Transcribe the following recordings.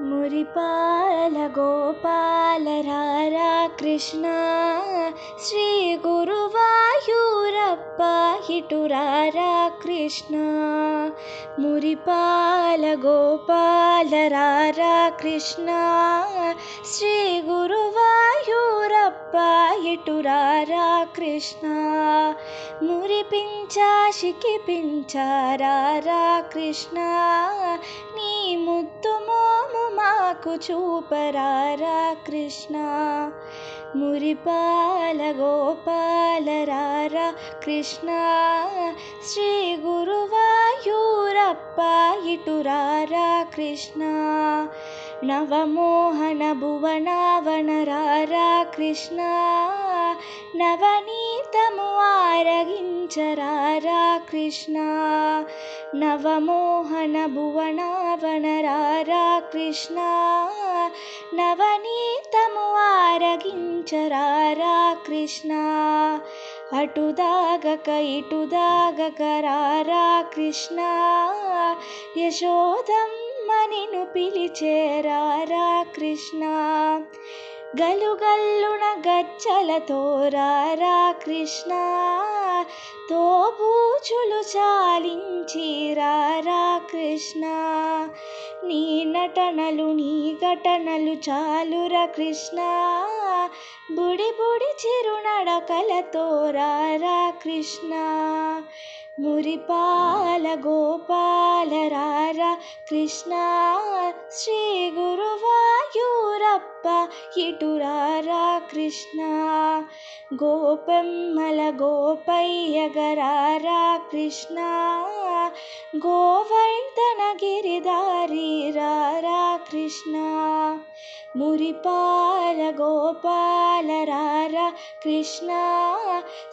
మురిపాల గోపాల రారా కృష్ణ శ్రీ గురువాయూరప్ప ఇటు రారా కృష్ణ. మురిపాల గోపాల రారా కృష్ణ శ్రీ గురువాయూరప్ప ఇటు రారా కృష్ణ. మురిపించాశికి పించారారా కృష్ణ నీ ముద్దు कुचूपरारा कृष्णा मुरिपालगोपालरारा कृष्णा श्रीगुरुवायूरप्पा इटुरारा कृष्णा नवमोहनभुवनावनरारा कृष्णा नवनीतमुवारगिञ्चरारा कृष्णा। రారా కృష్ణ నవమోహన కృష్ణ. నవనీతము ఆరగించరారా కృష్ణ. అటుదాగక ఇటుదాగక రారా కృష్ణ. యశోదమ్మనిను ఇటు కృష్ణ పిలిచేరారా కృష్ణ. గలుగల్లున గచ్చలతో రారా కృష్ణ. తోబూచులు చాలించి రారా కృష్ణ. నీ నటనలు నీ ఘటనలు చాలురా కృష్ణ. బుడి బుడి చిరునడకలతో రారా కృష్ణ. మురిపాల గోపాల రారా కృష్ణ. శ్రీ గురువాయూరప్ప ఇటు రారా కృష్ణ. గోపెమ్మల గోపయ్య గరారా कृष्ण गोवर्धनगिरि धारी र कृष्ण मुरिपाल गोपालरार कृष्ण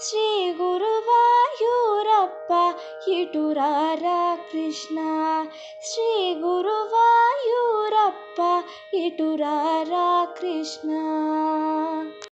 श्रीगुरुूरप्प हिटुरार कृष्ण श्रीगुरुवयूरप्प हिटुरार कृष्ण